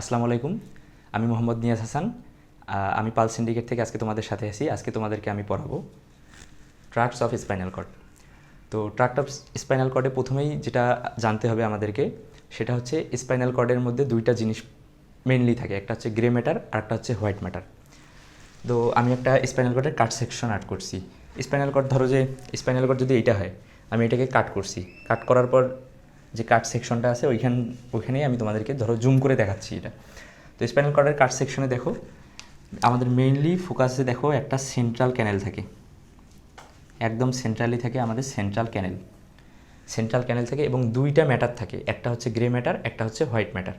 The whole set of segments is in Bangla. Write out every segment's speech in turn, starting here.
আসসালামু আলাইকুম। আমি মোহাম্মদ নিয়াজ হাসান। আমি পাল সিন্ডিকেট থেকে আজকে তোমাদের সাথে আছি। আজকে তোমাদেরকে আমি পড়াবো ট্রাক্টস অফ স্পাইনাল কর্ড তো ট্রাক্ট অফ স্পাইনাল কর্ডে প্রথমেই যেটা জানতে হবে আমাদেরকে, সেটা হচ্ছে স্পাইনাল কর্ডের মধ্যে দুইটা জিনিস মেনলি থাকে। একটা হচ্ছে গ্রে ম্যাটার আর একটা হচ্ছে হোয়াইট ম্যাটার তো আমি একটা স্পাইনাল কর্ডের কাট সেকশন আর্ট করছি। স্পাইনাল কর্ড ধরো যে স্পাইনাল কর্ড যদি এইটা হয়, আমি এটাকে কাট করছি। কাট করার পর যে কাট সেকশনটা আছে, ওইখান, ওইখানেই আমি তোমাদেরকে ধরো জুম করে দেখাচ্ছি এটা। তো স্পাইনাল কর্ডের কাট সেকশনে দেখো, আমাদের মেইনলি ফোকাসে দেখো একটা সেন্ট্রাল ক্যানেল থাকে। একদম সেন্ট্রালি থাকে আমাদের সেন্ট্রাল ক্যানেল সেন্ট্রাল ক্যানেল থাকে এবং দুইটা ম্যাটার থাকে। একটা হচ্ছে গ্রে ম্যাটার একটা হচ্ছে হোয়াইট ম্যাটার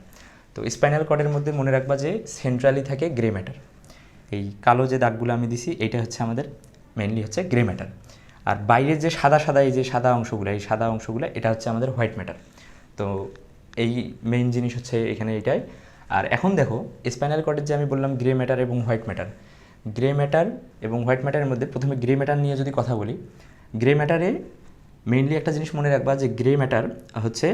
তো স্পাইনাল কর্ডের মধ্যে মনে রাখবা যে সেন্ট্রালি থাকে গ্রে ম্যাটার এই কালো যে দাগগুলো আমি দিছি, এইটা হচ্ছে আমাদের মেনলি হচ্ছে গ্রে ম্যাটার আর বাইরের যে সাদা সাদা, এই যে সাদা অংশগুলো, এই সাদা অংশগুলো, এটা হচ্ছে আমাদের হোয়াইট ম্যাটার তো এই মেইন জিনিস হচ্ছে এখানে এটাই। আর এখন দেখো স্পাইনাল কর্ডের যে আমি বললাম গ্রে ম্যাটার এবং হোয়াইট ম্যাটার গ্রে ম্যাটার এবং হোয়াইট ম্যাটারের মধ্যে প্রথমে গ্রে ম্যাটার নিয়ে যদি কথা বলি গ্রে ম্যাটারে মেইনলি একটা জিনিস মনে রাখবা যে গ্রে ম্যাটার হচ্ছে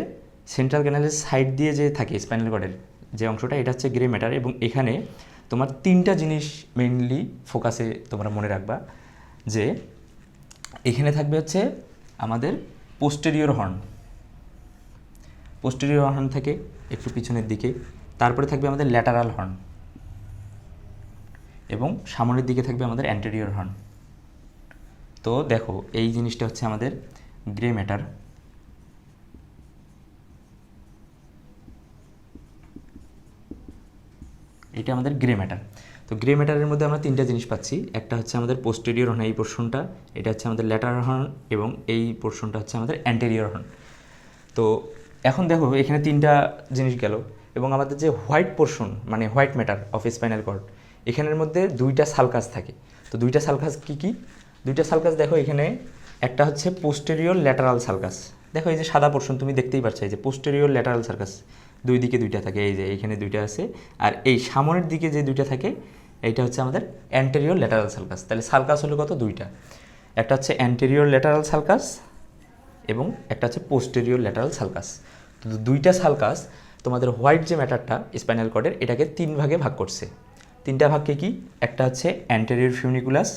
সেন্ট্রাল ক্যানেলের সাইড দিয়ে যে থাকে স্পাইনাল কর্ডের যে অংশটা, এটা হচ্ছে গ্রে ম্যাটার এবং এখানে তোমার তিনটা জিনিস মেইনলি ফোকাসে তোমরা মনে রাখবা যে এখানে থাকবে হচ্ছে আমাদের পোস্টেরিয়র হর্ন পোস্টেরিয়র হর্ন থেকে একটু পিছনের দিকে, তারপরে থাকবে আমাদের ল্যাটারাল হর্ন এবং সামনের দিকে থাকবে আমাদের অ্যান্টেরিয়র হর্ন তো দেখো, এই জিনিসটা হচ্ছে আমাদের গ্রে ম্যাটার এটা আমাদের গ্রে ম্যাটার তো গ্রে ম্যাটারের মধ্যে আমরা তিনটা জিনিস পাচ্ছি। একটা হচ্ছে আমাদের পোস্টেরিয়র হর্ন এই পোর্শনটা এটা হচ্ছে আমাদের ল্যাটারাল হর্ন এবং এই পোর্শনটা হচ্ছে আমাদের অ্যান্টেরিয়র হর্ন তো এখন দেখো, এখানে তিনটা জিনিস গেল এবং আমাদের যে হোয়াইট পোর্শন মানে white matter of spinal cord এখানের মধ্যে দুইটা সালকাস থাকে। তো দুইটা সালকাস কি কি? দুইটা সালকাস দেখো এখানে। একটা হচ্ছে পোস্টেরিয়র ল্যাটারাল সালকাস। দেখো এই যে সাদা পোর্শন তুমি দেখতেই পাচ্ছ এই যে পোস্টেরিয়র ল্যাটারাল সার্কাস দুই দিকে দুইটা থাকে, এই যে এইখানে দুইটা আছে, আর এই সামনের দিকে যে দুইটা থাকে, এইটা হচ্ছে আমাদের অ্যান্টেরিয়র ল্যাটারাল সালকাস তাহলে সালকাস হলো কত? দুইটা। একটা হচ্ছে অ্যান্টেরিয়র ল্যাটারাল সালকাস এবং একটা হচ্ছে পোস্টেরিয়র ল্যাটারাল সালকাস তো দুইটা সালকাস তোমাদের হোয়াইট যে ম্যাটারটা স্পাইনাল কর্ডের এটাকে তিন ভাগে ভাগ করছে। তিনটা ভাগকে কি? একটা হচ্ছে অ্যান্টেরিয়র ফিউনিকুলাস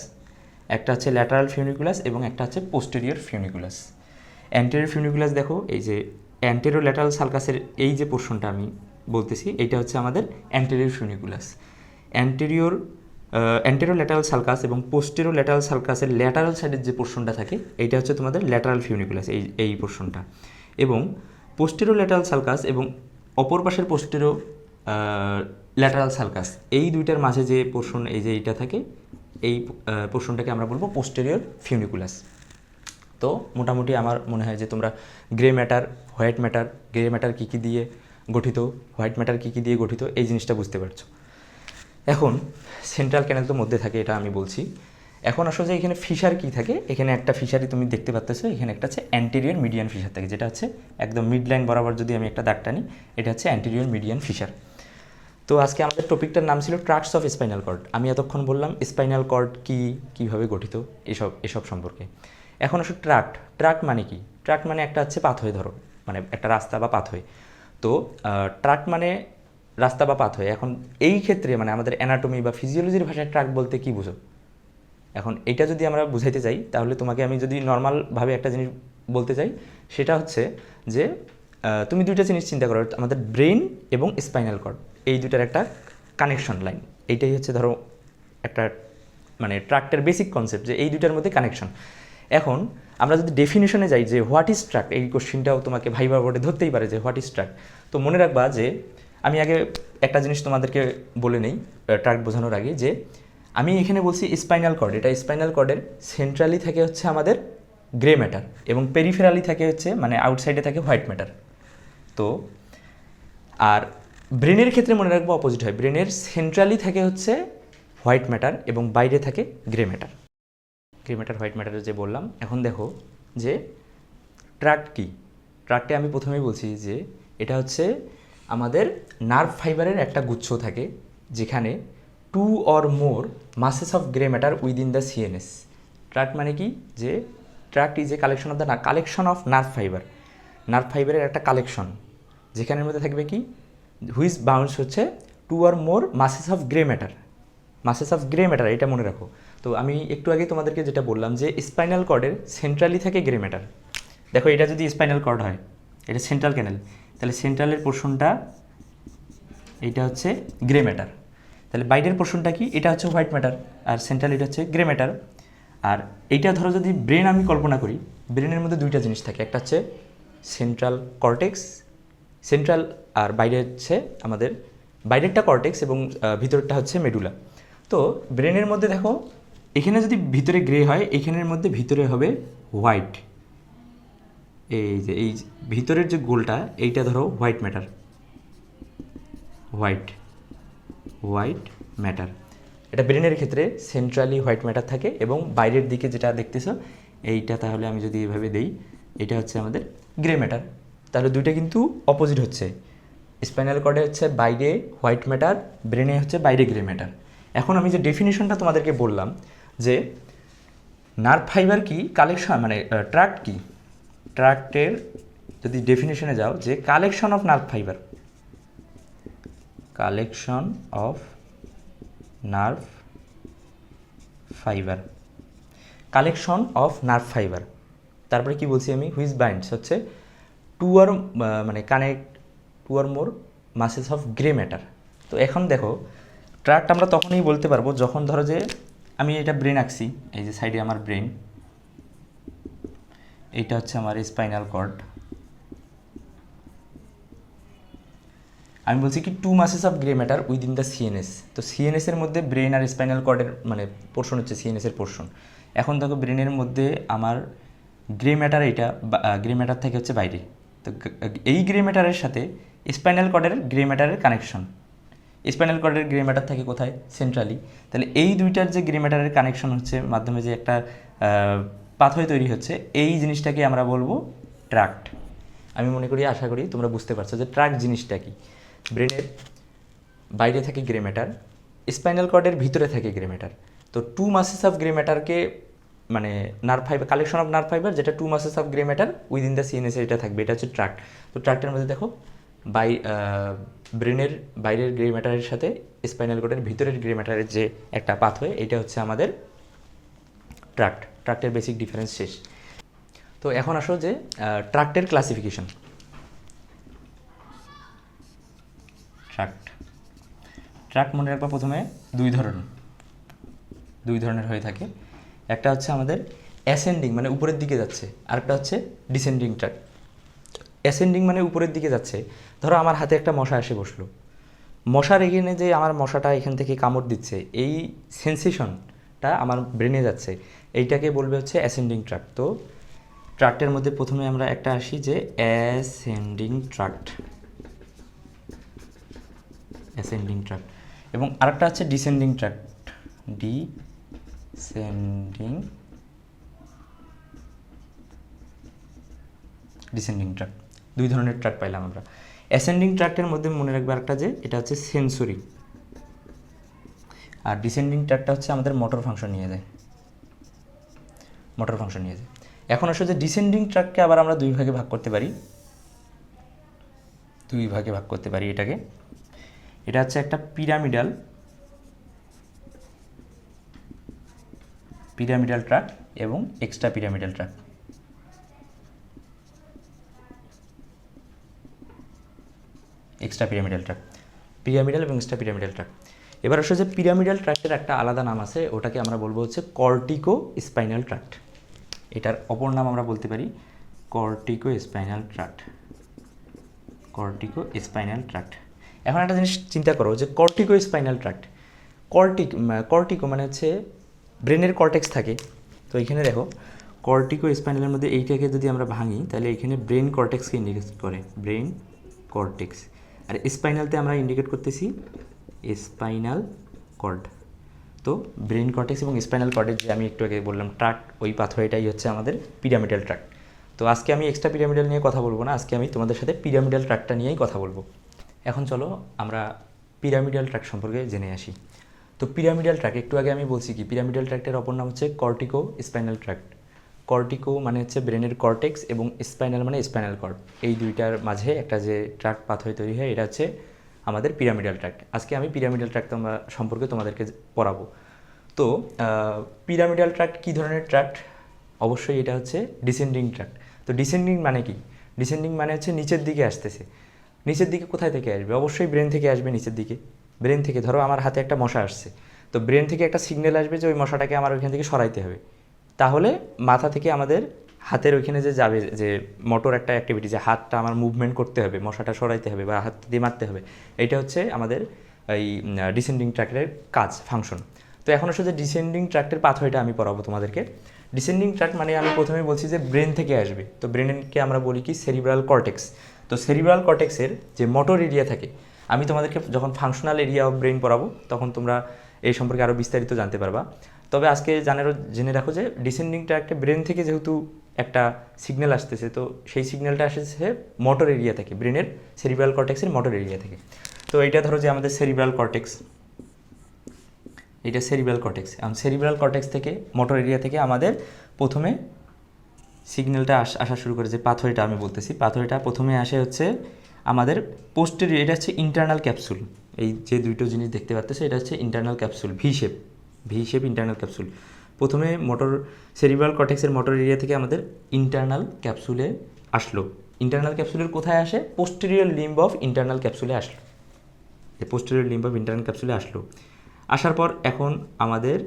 একটা হচ্ছে ল্যাটারাল ফিউনিকুলাস এবং একটা হচ্ছে পোস্টেরিয়র ফিউনিকুলাস অ্যান্টেরিয়র ফিউনিকুলাস দেখো, এই যে অ্যান্টেরিয়র ল্যাটারাল সালকাসের এই যে পোর্শনটা আমি বলতেছি, এইটা হচ্ছে আমাদের anterior funiculus anterior anterior lateral sulcus এবং পোস্টেরিয়র ল্যাটারাল সালকাসের ল্যাটারাল সাইডের যে পোর্শনটা থাকে, এইটা হচ্ছে তোমাদের ল্যাটারাল ফিউনিকুলাস এই এই পোর্শনটা এবং পোস্টেরিয়র ল্যাটারাল সালকাস এবং অপর পাশের পোস্টেরো ল্যাটারাল সালকাস এই দুইটার মাঝে যে পোর্শন এই যে এইটা থাকে, এই পোর্শনটাকে আমরা বলব পোস্টেরিয়র ফিউনিকুলাস তো মোটামুটি আমার মনে হয় যে তোমরা grey matter white matter grey matter কী কী দিয়ে গঠিত হোয়াইট ম্যাটার কী কী দিয়ে গঠিত এই জিনিসটা বুঝতে পারছ। এখন সেন্ট্রাল ক্যানেল তো মধ্যে থাকে এটা আমি বলছি। এখন আসলে যে এখানে ফিশার কী থাকে? এখানে একটা ফিশারই তুমি দেখতে পাচ্তেছো এখানে একটা হচ্ছে অ্যান্টেরিয়র মিডিয়ান ফিশার থাকে, যেটা হচ্ছে একদম মিড লাইন বরাবর যদি আমি একটা দাগ টানি, এটা হচ্ছে অ্যান্টেরিয়র মিডিয়ান ফিশার তো আজকে আমাদের টপিকটার নাম ছিল ট্রাক্টস অফ স্পাইনাল কর্ড আমি এতক্ষণ বললাম স্পাইনাল কর্ড কি, কীভাবে গঠিত, এসব এসব সম্পর্কে। এখন আসলে ট্রাক্ট ট্রাক্ট মানে কি? ট্রাক্ট মানে একটা হচ্ছে পাথয় ধরো মানে একটা রাস্তা বা পাথয় তো ট্রাক্ট মানে রাস্তা বা পাথয় এখন এই ক্ষেত্রে মানে আমাদের অ্যানাটমি বা ফিজিওলজির ভাষায় ট্রাক্ট বলতে কি বুঝো? এখন এটা যদি আমরা বুঝাইতে চাই, তাহলে তোমাকে আমি যদি নর্মালভাবে একটা জিনিস বলতে চাই, সেটা হচ্ছে যে তুমি দুইটা জিনিস চিন্তা করো, আমাদের ব্রেন এবং স্পাইনাল কর্ড এই দুইটার একটা কানেকশন লাইন এইটাই হচ্ছে ধরো একটা মানে ট্রাক্টের বেসিক কনসেপ্ট যে এই দুইটার মধ্যে কানেকশন এখন আমরা যদি ডেফিনেশনে যাই যে হোয়াট ইজ ট্রাক এই কোশ্চিনটাও তোমাকে ভাইবা বোর্ডে ধরতেই পারে যে হোয়াট ইজ ট্রাক তো মনে রাখবা যে আমি আগে একটা জিনিস তোমাদেরকে বলে নেই ট্রাক বোঝানোর আগে যে আমি এখানে বলছি স্পাইনাল কর্ড এটা স্পাইনাল কর্ডের সেন্ট্রালি থাকে হচ্ছে আমাদের গ্রে ম্যাটার এবং পেরিফেরালি থাকে হচ্ছে মানে আউটসাইডে থাকে হোয়াইট ম্যাটার তো আর ব্রেনের ক্ষেত্রে মনে রাখব অপোজিট হয়। ব্রেনের সেন্ট্রালি থাকে হচ্ছে হোয়াইট ম্যাটার এবং বাইরে থাকে grey matter grey matter white ম্যাটারের যে বললাম, এখন দেখো যে ট্রাক্ট কি? ট্রাক্টে আমি প্রথমেই বলছি যে এটা হচ্ছে আমাদের নার্ভ ফাইবারের একটা গুচ্ছ থাকে, যেখানে two or more masses of grey matter within the CNS tract মানে কি? যে tract is a collection of the না collection of nerve fibre nerve ফাইবারের একটা কালেকশন যেখানের মধ্যে থাকবে কি? হুইচ বাউন্স হচ্ছে two or more masses of grey matter masses of grey matter এটা মনে রাখো। তো আমি একটু আগে তোমাদেরকে যেটা বললাম যে স্পাইনাল কর্ডের সেন্ট্রালি থাকে গ্রে ম্যাটার। দেখো এটা যদি স্পাইনাল কর্ড হয় এটা সেন্ট্রাল ক্যানেল তাহলে সেন্ট্রালের পোর্শনটা এইটা হচ্ছে গ্রে ম্যাটার। তাহলে বাইরের পোর্শনটা কি? এটা হচ্ছে হোয়াইট ম্যাটার আর সেন্ট্রাল এটা হচ্ছে গ্রে ম্যাটার। আর এইটা ধরো যদি ব্রেন আমি কল্পনা করি ব্রেনের মধ্যে দুইটা জিনিস থাকে একটা হচ্ছে সেন্ট্রাল কর্টেক্স সেন্ট্রাল আর বাইরে হচ্ছে আমাদের বাইরেরটা কর্টেক্স এবং আহ, ভিতরেরটা হচ্ছে মেডুলা। তো ব্রেনের মধ্যে দেখো, এখানে যদি ভিতরে গ্রে হয়, এখানের মধ্যে ভিতরে হবে হোয়াইট এই যে, এই ভিতরের যে গোলটা, এইটা ধরো white matter white white matter এটা ব্রেনের ক্ষেত্রে সেন্ট্রালি হোয়াইট ম্যাটার থাকে এবং বাইরের দিকে যেটা দেখতেছো, এইটা তাহলে আমি যদি এভাবে দেই, এটা হচ্ছে আমাদের গ্রে ম্যাটার তাহলে দুইটা কিন্তু অপোজিট হচ্ছে। স্পাইনাল কর্ডে হচ্ছে বাইরে হোয়াইট ম্যাটার ব্রেনে হচ্ছে বাইরে গ্রে ম্যাটার এখন আমি যে ডেফিনেশনটা তোমাদেরকে বললাম, যে নার্ভ ফাইবার কি কালেকশন মানে ট্রাক্ট কি? ট্রাক্টের যদি ডেফিনেশনে যাও, যে collection of nerve fibre collection of nerve fibre collection of nerve fibre তারপরে কি বলছি আমি? হুইজ বাইন্ডস হচ্ছে টু আর মানে connect two or more masses of grey matter তো এখন দেখো ট্রাক্ট আমরা তখনই বলতে পারব যখন ধরো যে আমি এটা ব্রেন আঁকছি, এই যে সাইডে আমার ব্রেন এইটা হচ্ছে আমার স্পাইনাল কর্ড আমি বলছি কি two masses of grey matter within the CNS তো সিএনএস এর মধ্যে ব্রেন আর স্পাইনাল কর্ডের মানে পোর্শন হচ্ছে সিএনএস এর পোর্শন এখন দেখো ব্রেনের মধ্যে আমার গ্রে ম্যাটার এইটা গ্রে ম্যাটার থেকে হচ্ছে বাইরে। তো এই গ্রে ম্যাটারের সাথে স্পাইনাল কর্ডের গ্রে ম্যাটারের কানেকশন স্পাইনাল কর্ডের গ্রে ম্যাটার থাকে কোথায়? সেন্ট্রালি তাহলে এই দুইটার যে গ্রে ম্যাটারের কানেকশন হচ্ছে, মাধ্যমে যে একটা পাথয় তৈরি হচ্ছে, এই জিনিসটাকে আমরা বলব ট্রাক্ট আমি মনে করি, আশা করি তোমরা বুঝতে পারছ যে ট্রাক জিনিসটা কি? ব্রেনের বাইরে থাকে গ্রে ম্যাটার স্পাইনাল কর্ডের ভিতরে থাকে গ্রে ম্যাটার তো টু মাসেস অফ গ্রে ম্যাটারকে মানে nerve fibre collection of nerve fibre যেটা two masses of grey matter within the CNS এটা থাকবে, এটা হচ্ছে ট্রাক্ট তো ট্রাক্টের মধ্যে দেখো বাই ব্রেনের বাইরের গ্রে ম্যাটারের সাথে স্পাইনাল কর্ডের ভিতরের গ্রে ম্যাটারের যে একটা পাথওয়ে, এটা হচ্ছে আমাদের ট্রাক্ট। ট্রাক্টের বেসিক ডিফারেন্স শেষ। তো এখন আসো যে ট্রাক্টের ক্লাসিফিকেশন। ট্রাক্ট। ট্রাক্ট মনে রাখবা প্রথমে দুই ধরনের দুই ধরনের হয়ে থাকে। একটা হচ্ছে আমাদের অ্যাসেন্ডিং মানে উপরের দিকে যাচ্ছে। আরেকটা হচ্ছে ডিসেন্ডিং ট্রাক অ্যাসেন্ডিং মানে উপরের দিকে যাচ্ছে। ধরো আমার হাতে একটা মশা এসে বসল। মশার এখানে যে আমার মশাটা এখান থেকে কামড় দিচ্ছে, এই সেন্সেশনটা আমার ব্রেনে যাচ্ছে। এইটাকে বলবে হচ্ছে অ্যাসেন্ডিং ট্রাক তো ট্রাক্টের মধ্যে প্রথমে আমরা একটা আসি যে অ্যাসেন্ডিং ট্রাক্ট অ্যাসেন্ডিং ট্রাক্ট এবং আরেকটা হচ্ছে descending tract descending descending tract দুই ধরনের ট্রাক পাইলাম আমরা। অ্যাসেন্ডিং ট্রাক্টের মধ্যে মনে রাখবে একটা যে, এটা হচ্ছে সেন্সরি আর ডিসেন্ডিং ট্রাকটা হচ্ছে আমাদের মোটর ফাংশন নিয়ে যায়। মোটর ফাংশন নিয়ে যায়। এখন আসলে যে ডিসেন্ডিং ট্রাককে আবার আমরা দুই ভাগে ভাগ করতে পারি। দুই ভাগে ভাগ করতে পারি এটাকে। এটা হচ্ছে একটা পিরামিডাল পিরামিডাল ট্রাক এবং extra pyramidal tract extra pyramidal tract pyramidal এবং এক্সট্রা পিরামিডাল ট্রাক এবার আসলে যে পিরামিডাল ট্রাক্টের একটা আলাদা নাম আছে, ওটাকে আমরা বলব হচ্ছে কর্টিকো স্পাইনাল ট্রাক্ট এটার অপর নাম আমরা বলতে পারি cortico spinal tract cortico spinal tract এখন একটা জিনিস চিন্তা করো যে cortico spinal tract cortic cortico মানে হচ্ছে ব্রেনের কর্টেক্স থাকে। তো এখানে দেখো কর্টিকো স্পাইনালের মধ্যে এইটাকে যদি আমরা ভাঙি, তাহলে এখানে ব্রেন কর্টেক্সকে ইন্ডিকেট করে। ব্রেন কর্টেক্স আর স্পাইনালতে আমরা ইন্ডিকেট করতেছি স্পাইনাল কর্ড তো ব্রেন কর্টেক্স এবং স্পাইনাল কর্ডের যে আমি একটু আগে বললাম ট্রাক ওই পাথওয়েটাই হচ্ছে আমাদের পিরামিডাল ট্রাক তো আজকে আমি এক্সট্রা পিরামিডাল নিয়ে কথা বলব না, আজকে আমি তোমাদের সাথে পিরামিডাল ট্রাকটা নিয়েই কথা বলব। এখন চলো আমরা পিরামিডাল ট্রাক সম্পর্কে জেনে আসি। তো পিরামিডাল ট্র্যাক একটু আগে আমি বলছি কি পিরামিডাল ট্র্যাক্টের অপর নাম হচ্ছে কর্টিকো স্পাইনাল ট্র্যাক্ট কর্টিকো মানে হচ্ছে ব্রেনের কর্টেক্স এবং স্পাইনাল মানে স্পাইনাল কর্ড এই দুইটার মাঝে একটা যে ট্র্যাক পাথওয়ে তৈরি হয়, এটা হচ্ছে আমাদের পিরামিডাল ট্র্যাক্ট আজকে আমি পিরামিডাল ট্র্যাক্ট তোমরা সম্পর্কে তোমাদেরকে পড়াবো। তো পিরামিডাল ট্র্যাক্ট কী ধরনের ট্র্যাক্ট অবশ্যই এটা হচ্ছে ডিসেন্ডিং ট্র্যাক্ট তো ডিসেন্ডিং মানে কি? ডিসেন্ডিং মানে হচ্ছে নিচের দিকে আসতেছে। নিচের দিকে কোথায় থেকে আসবে? অবশ্যই ব্রেন থেকে আসবে নিচের দিকে। ব্রেন থেকে, ধরো আমার হাতে একটা মশা আসছে। তো ব্রেন থেকে একটা সিগন্যাল আসবে যে ওই মশাটাকে আমার ওইখান থেকে সরাইতে হবে। তাহলে মাথা থেকে আমাদের হাতের ওইখানে যে যাবে, যে মোটর একটা অ্যাক্টিভিটি যে হাতটা আমার মুভমেন্ট করতে হবে, মশাটা সরাইতে হবে বা হাত দিয়ে মারতে হবে, এটা হচ্ছে আমাদের এই ডিসেন্ডিং ট্র্যাক্টের কাজ ফাংশন তো এখন আসলে যে ডিসেন্ডিং ট্র্যাক্টের পাথওয়েটা আমি পড়াবো তোমাদেরকে। ডিসেন্ডিং ট্র্যাক্ট মানে আমি প্রথমে বলছি যে ব্রেন থেকে আসবে। তো ব্রেনকে আমরা বলি কি? সেরিব্রাল কর্টেক্স তো সেরিব্রাল কর্টেক্সের যে মোটর এরিয়া থাকে, আমি তোমাদেরকে যখন ফাংশনাল এরিয়া অফ ব্রেন পড়াবো, তখন তোমরা এই সম্পর্কে আরও বিস্তারিত জানতে পারবা। তবে আজকে জানারও জেনে রাখো যে ডিসেন্ডিংটা একটা ব্রেন থেকে যেহেতু একটা সিগন্যাল আসতেছে, তো সেই সিগন্যালটা আসতেছে মোটর এরিয়া থেকে ব্রেনের সেরিব্রাল কর্টেক্সের মোটর এরিয়া থেকে। তো এইটা ধরো যে আমাদের সেরিব্রাল কর্টেক্স এটা সেরিব্রাল কর্টেক্স সেরিব্রাল কর্টেক্স থেকে মোটর এরিয়া থেকে আমাদের প্রথমে সিগন্যালটা আস শুরু করে যে পাথরিটা আমি বলতেছি। পাথরিটা প্রথমে আসে হচ্ছে আমাদের পোস্টের এটা হচ্ছে ইন্টারনাল ক্যাপসুল এই যে দুটো জিনিস দেখতে পাচ্ছ এটা হচ্ছে internal capsule V shape V shape internal capsule প্রথমে মোটর সেরিব্রাল কটেক্সের মোটর এরিয়া থেকে আমাদের ইন্টারনাল ক্যাপসুলে আসলো। ইন্টারনাল ক্যাপসুলের কোথায় আসে? পোস্টেরিয়র লিম্ব অফ ইন্টারনাল ক্যাপসুলে আসলো। পোস্টেরিয়র লিম্ব অফ ইন্টারনাল ক্যাপসুলে আসলো। আসার পর এখন আমাদের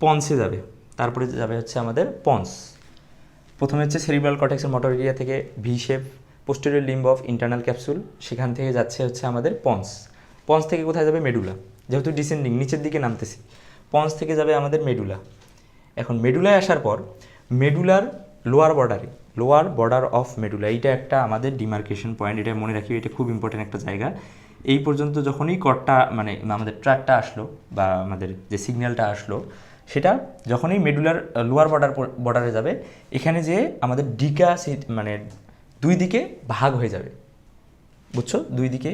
পন্সে যাবে। তারপরে যাবে হচ্ছে আমাদের পন্স প্রথমে হচ্ছে সেরিব্রাল কটেক্সের মোটর এরিয়া থেকে V shape posterior limb of internal capsule সেখান থেকে যাচ্ছে হচ্ছে আমাদের পন্স পন্স থেকে কোথায় যাবে? মেডুলা যেহেতু ডিসেন্ডিং নিচের দিকে নামতেছি। পন্স থেকে যাবে আমাদের মেডুলা। এখন মেডুলায় আসার পর, মেডুলার লোয়ার বর্ডারে লোয়ার বর্ডার অফ মেডুলা এইটা একটা আমাদের ডিমার্কেশন পয়েন্ট এটা মনে রাখি, এটা খুব ইম্পর্টেন্ট একটা জায়গা। এই পর্যন্ত যখনই কটটা মানে আমাদের ট্র্যাকটা আসলো, বা আমাদের যে সিগন্যালটা আসলো, সেটা যখনই মেডুলার লোয়ার বর্ডার বর্ডারে যাবে, এখানে যে আমাদের ডিকা মানে দুই দিকে ভাগ হয়ে যাবে। বুঝছ? দুই দিকে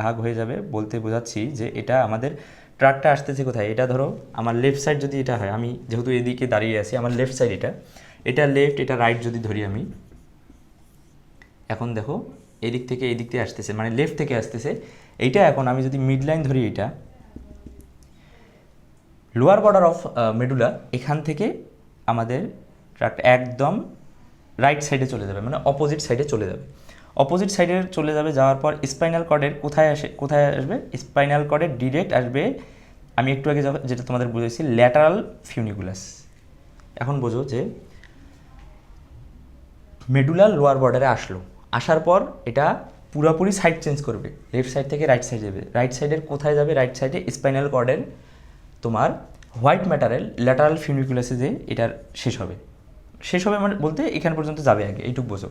ভাগ হয়ে যাবে বলতে বোঝাচ্ছি যে এটা আমাদের ট্রাকটা আসতেছে কোথায়? এটা ধরো, আমার লেফট সাইড যদি এটা হয়, আমি যেহেতু এদিকে দাঁড়িয়ে আছি, আমার লেফট সাইড এটা। এটা লেফট এটা রাইট যদি ধরি আমি, এখন দেখো, এদিক থেকে এই দিক থেকে আসতেছে মানে লেফট থেকে আসতেছে। এইটা এখন আমি যদি মিড লাইন ধরি এটা লোয়ার বর্ডার অফ মেডুলা এখান থেকে আমাদের ট্রাকটা একদম রাইট সাইডে চলে যাবে মানে অপোজিট সাইডে চলে যাবে। অপোজিট সাইডে চলে যাবে, যাওয়ার পর স্পাইনাল কর্ডের কোথায় আসে, কোথায় আসবে? স্পাইনাল কর্ডের ডিরেক্ট আসবে, আমি একটু আগে যেটা তোমাদের বুঝেছি ল্যাটারাল ফিউনিকুলাস এখন বোঝো যে মেডুলার লোয়ার বর্ডারে আসলো। আসার পর এটা পুরোপুরি সাইড চেঞ্জ করবে। লেফট সাইড থেকে রাইট সাইড যাবে। রাইট সাইডের কোথায় যাবে? রাইট সাইডে স্পাইনাল কর্ডের তোমার হোয়াইট ম্যাটারের ল্যাটারাল ফিউনিকুলাসে যে এটার শেষ হবে। শেষ হবে মানে বলতে এখান পর্যন্ত যাবে আগে, এইটুকু বোঝো।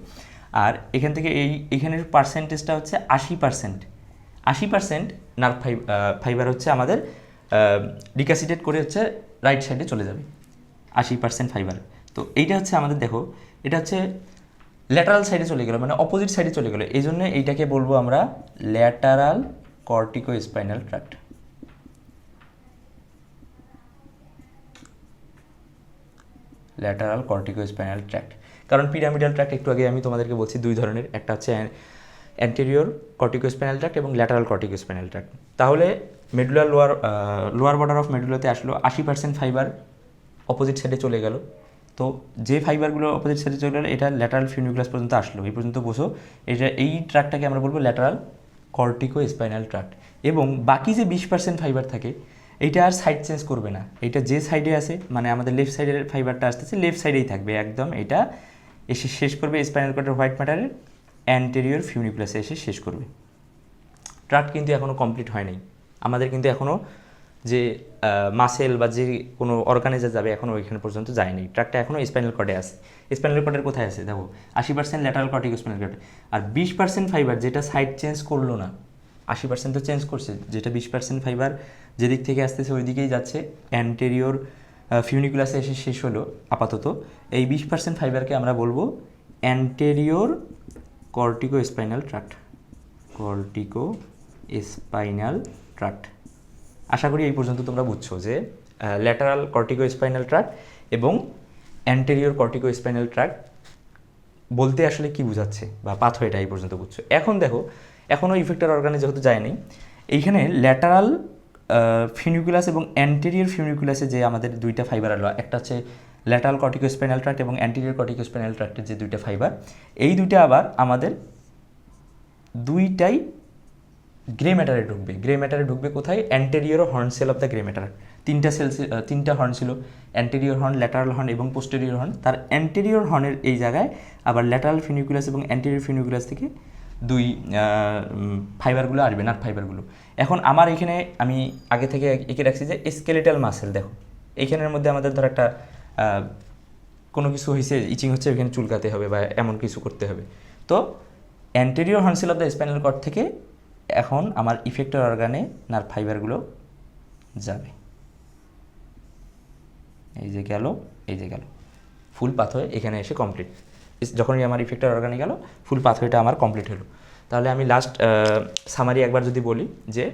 আর এখান থেকে এই, এখানের পার্সেন্টেজটা হচ্ছে আশি পার্সেন্ট আশি পার্সেন্ট নার্ভ ফাইবার হচ্ছে আমাদের ডিকাসিডেট করে হচ্ছে রাইট সাইডে চলে যাবে। আশি পার্সেন্ট ফাইবার তো এইটা হচ্ছে আমাদের, দেখো, এটা হচ্ছে ল্যাটারাল সাইডে চলে গেলো মানে অপোজিট সাইডে চলে গেলো। এই জন্য এইটাকে বলব আমরা lateral cortico spinal tract lateral cortico spinal tract কারণ পিরামিডাল ট্র্যাক্ট, একটু আগে আমি তোমাদেরকে বলছি দুই ধরনের, একটা হচ্ছে অ্যান্টেরিয়র কর্টিকো স্পাইনাল ট্র্যাক্ট এবং ল্যাটারাল কর্টিকো স্পাইনাল ট্র্যাক্ট তাহলে মেডুলার লোয়ার লোয়ার বর্ডার অফ মেডুলাতে আসলো আশি পার্সেন্ট ফাইবার অপোজিট সাইডে চলে গেল। তো যে ফাইবারগুলো অপোজিট সাইডে চলে গেলো, এটা ল্যাটারাল ফিউনিকুলাস পর্যন্ত আসলো। এই পর্যন্ত বসো এটা এই ট্র্যাকটাকে আমরা বলব ল্যাটারাল কর্টিকো স্পাইনাল ট্র্যাক্ট এবং বাকি যে বিশ পার্সেন্ট ফাইবার থাকে, এইটা আর সাইড চেঞ্জ করবে না। এটা যে সাইডে আছে মানে আমাদের লেফট সাইডের ফাইবারটা আসতেছে লেফট সাইডেই থাকবে। একদম এটা এসে শেষ করবে স্পাইনাল কর্ডের হোয়াইট ম্যাটারের অ্যান্টেরিয়র ফিউনিকুলাসে এসে শেষ করবে। ট্রাক্ট কিন্তু এখনও কমপ্লিট হয় নাই। আমাদের কিন্তু এখনও যে মাসেল বা যে কোনো অর্গানাইজার যাবে এখনও ওইখানে পর্যন্ত যায়নি ট্রাকটা এখনও স্পাইনাল কর্ডে আছে। স্পাইনাল কর্ডের কোথায় আছে? দেখো, আশি percent lateral corticospinal cord আর বিশ পার্সেন্ট ফাইবার যেটা সাইড চেঞ্জ করল না, আশি পার্সেন্ট তো চেঞ্জ করছে, যেটা বিশ পার্সেন্ট ফাইবার যেদিক থেকে আসতেছে ওই দিকেই যাচ্ছে অ্যান্টেরিয়র ফিউনিকুলাসে এসে শেষ হলো, আপাতত। এই বিশ পার্সেন্ট ফাইবারকে আমরা বলব anterior cortico spinal tract cortico spinal tract আশা করি এই পর্যন্ত তোমরা বুঝছ যে ল্যাটারাল কর্টিকো স্পাইনাল ট্র্যাক এবং অ্যান্টেরিয়র কর্টিকো স্পাইনাল ট্র্যাক বলতে আসলে কি বোঝাচ্ছে বা পাথ পাথওয়েটা এই পর্যন্ত বুঝছ। এখন দেখো এখনও ইফেক্টার অর্গানে যেহেতু যায়নি এইখানে ল্যাটারাল ফিনিকুলাস এবং অ্যান্টেরিয়র ফিনিকুলাসে যে আমাদের দুইটা ফাইবার আলো, একটা হচ্ছে ল্যাটারাল কর্টিকোস্পেনাল ট্র্যাক্ট এবং অ্যান্টেরিয়র কর্টিকোস্পেনাল ট্র্যাক্টের যে দুইটা ফাইবার এই দুইটা আবার আমাদের দুইটাই গ্রে ম্যাটারে ঢুকবে। গ্রে ম্যাটারে ঢুকবে কোথায়? Anterior horn cell of the grey matter তিনটা সেল তিনটা হর্ন ছিল অ্যান্টেরিয়র হর্ন ল্যাটারাল হর্ন এবং পোস্টেরিয়র হর্ন তার অ্যান্টেরিয়র হর্নের এই জায়গায় আবার ল্যাটারাল ফিনিকুলাস এবং অ্যান্টেরিয়র ফিনিকুলাস থেকে দুই ফাইবারগুলো আসবে, নাট ফাইবারগুলো এখন আমার এখানে আমি আগে থেকে এঁকে রাখছি যে স্কেলেটাল মাসেল দেখো। এইখানের মধ্যে আমাদের ধর একটা কোনো কিছু হয়েছে ইচিং হচ্ছে, ওইখানে চুলকাতে হবে বা এমন কিছু করতে হবে। তো anterior horn cell of the spinal cord থেকে এখন আমার ইফেক্টর অর্গানে নার্ভ ফাইবারগুলো যাবে। এই যে গেল, এই যে গেল। ফুল পাথর এখানে এসে কমপ্লিট যখনই আমার ইফেক্টর অর্গানে গেল ফুল পাথওয়েটা আমার কমপ্লিট হলো। তাহলে আমি লাস্ট সামারি একবার যদি বলি যে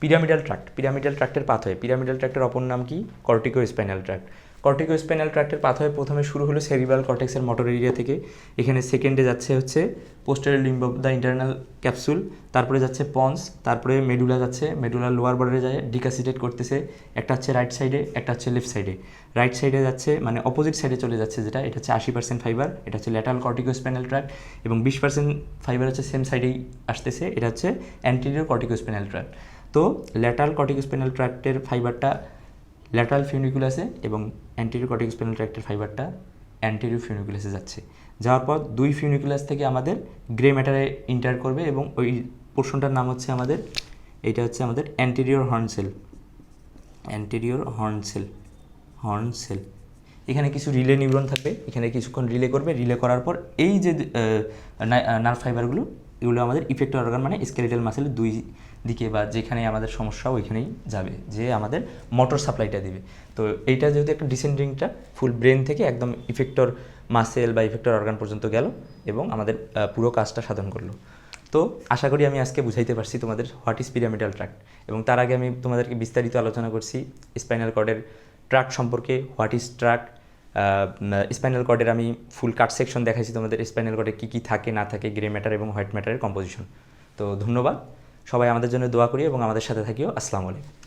পিরামিডাল ট্র্যাক্ট পিরামিডাল ট্র্যাক্টের পাথওয়ে পিরামিডাল ট্র্যাক্টের অপর নাম কি? Cortico spinal tract cortico spinal ট্র্যাক্টের পাথওয়ে প্রথমে শুরু হলো সেরিব্রাল কর্টেক্সের মোটর এরিয়া থেকে। এখানে সেকেন্ডে যাচ্ছে হচ্ছে পোস্টারের limb of the internal capsule তারপরে যাচ্ছে পন্স তারপরে মেডুলা যাচ্ছে মেডুলার লোয়ার বর্ডারে যায় ডিকাসিটেট করতেছে, একটা হচ্ছে রাইট সাইডে একটা হচ্ছে লেফট সাইডে রাইট সাইডে যাচ্ছে মানে অপোজিট সাইডে চলে যাচ্ছে যেটা, এটা হচ্ছে আশি পার্সেন্ট ফাইবার এটা হচ্ছে ল্যাটারাল কর্টিকো স্পাইনাল ট্র্যাক্ট এবং বিশ পার্সেন্ট ফাইবার হচ্ছে সেম সাইডেই আসতেছে, এটা হচ্ছে অ্যান্টিরিয়র কর্টিকো স্পাইনাল ট্র্যাক্ট তো ল্যাটারাল কর্টিকো স্পাইনাল ট্র্যাক্টের ফাইবারটা ল্যাটারাল ফিউনিকুলাসে এবং অ্যান্টিরিয়র কর্টিকো স্পাইনাল ট্র্যাক্টের ফাইবারটা অ্যান্টিরিয়র ফিউনিকুলাসে যাচ্ছে। যাওয়ার পর দুই ফিউনিকুলাস থেকে আমাদের গ্রে ম্যাটারে ইন্টার করবে এবং ওই পোর্শনটার নাম হচ্ছে আমাদের এটা হচ্ছে আমাদের anterior horn cell anterior horn cell horn cell এখানে কিছু রিলে নিউরন থাকবে, এখানে কিছুক্ষণ রিলে করবে রিলে করার পর এই যে নার্ভ ফাইবারগুলো এগুলো আমাদের ইফেক্টর অর্গান মানে স্কেলেটাল মাসেলের দুই দিকে বা যেখানে আমাদের সমস্যা, ওইখানেই যাবে, যে আমাদের মোটর সাপ্লাইটা দিবে। তো এইটা যেহেতু একটা ডিসেন্ডিংটা ফুল ব্রেন থেকে একদম ইফেক্টর মাসেল বা ইফেক্টর অর্গান পর্যন্ত গেল এবং আমাদের পুরো কাজটা সাধন করল। তো আশা করি আমি আজকে বুঝাইতে পারছি তোমাদের হোয়াট ইজ পিরামিডাল ট্র্যাক্ট এবং তার আগে আমি তোমাদেরকে বিস্তারিত আলোচনা করছি স্পাইনাল কর্ডের ট্র্যাক সম্পর্কে হোয়াট ইজ ট্র্যাক স্পাইনাল কর্ডের আমি ফুল কাট সেকশন দেখাইছি তোমাদের স্পাইনাল কর্ডে কী কী থাকে, না থাকে গ্রে ম্যাটার এবং হোয়াইট ম্যাটারের কম্পোজিশন তো ধন্যবাদ। সবাই আমাদের জন্য দোয়া করি এবং আমাদের সাথে থাকিও। আসসালামু আলাইকুম।